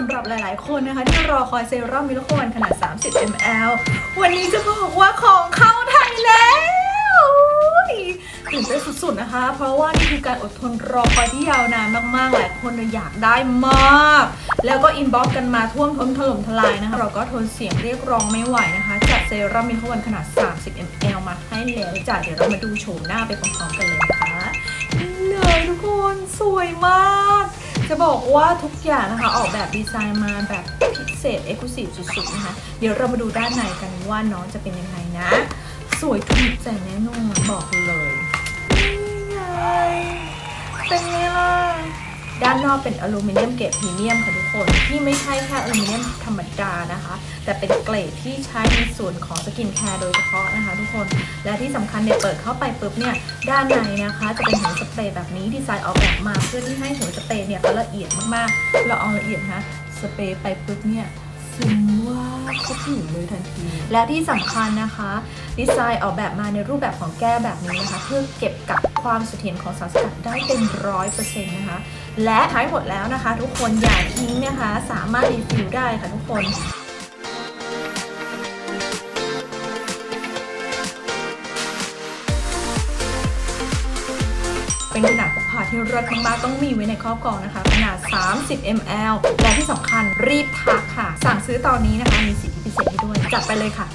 สำหรับหลาย ๆ คนนะคะ ที่รอคอยเซรั่มมิลควันขนาด 30 ml วันนี้จะบอกว่าของเข้าไทยแล้วตื่นเต้นสุด ๆ นะคะ เพราะว่านี่คือการอดทนรอคอยที่ยาวนานมาก ๆ หลายคนอยากได้มาก แล้วก็อินบ็อกซ์กันมาท่วมท้นถล่มทลายนะคะ เราก็ทนเสียงเรียกร้องไม่ไหวนะคะ จัดเซรั่มมิลควันขนาด 30 ml มาให้แล้วจ้ะเดี๋ยวเรามาดูโฉมหน้าไปพร้อม ๆ กันเลยนะคะนี่เลยทุกคนสวยมาก จะบอกว่าทุกอย่างนะคะออกแบบดีไซน์มาแบบพิเศษเอกลุศิสุดๆนะคะเดี๋ยวเรามาดูด้านในกันว่าน้องจะเป็นยังไงนะ สวยถูกใจแน่นอนบอกเลยานนอกเป็นอลูมิเนียมเกรดพรีเมียมค่ะทุกคนที่ไม่ใช่แค่อลูมิเนียมธรรมดานะคะ แต่เป็นเกรดที่ใช้ในส่วนของสกินแคร์โดยเฉพาะนะคะทุกคนและที่สำคัญเนี่ยเปิดเข้าไปปุ๊บเนี่ยด้านในนะคะ จะเป็นหัวสเปรย์แบบนี้ดีไซน์ออกแบบมาเพื่อที่ให้หัวสเปรย์เนี่ยเขาละเอียดมากๆเราเอาละเอียดนะสเปรย์ไปปุ๊บเนี่ยซึมว่าเข้าผิวเลยทันที และที่สำคัญนะคะ ดีไซน์ออกแบบมาในรูปแบบของแก้วแบบนี้นะคะ เพื่อเก็บกัก ความเสถียรของสารสกัดได้เต็มร้อยเปอร์เซ็นต์นะคะ และท้ายหมดแล้วนะคะ ทุกคนอย่าทิ้งนะคะ สามารถรีฟิลได้ค่ะทุกคนเป็นขนาดพกพาที่เลิศมากๆต้องมีไว้ในครอบครองนะคะ ขนาด 30 ml และที่สำคัญรีบทักค่ะ สั่งซื้อตอนนี้นะคะ มีสิทธิพิเศษให้ด้วย จัดไปเลยค่ะ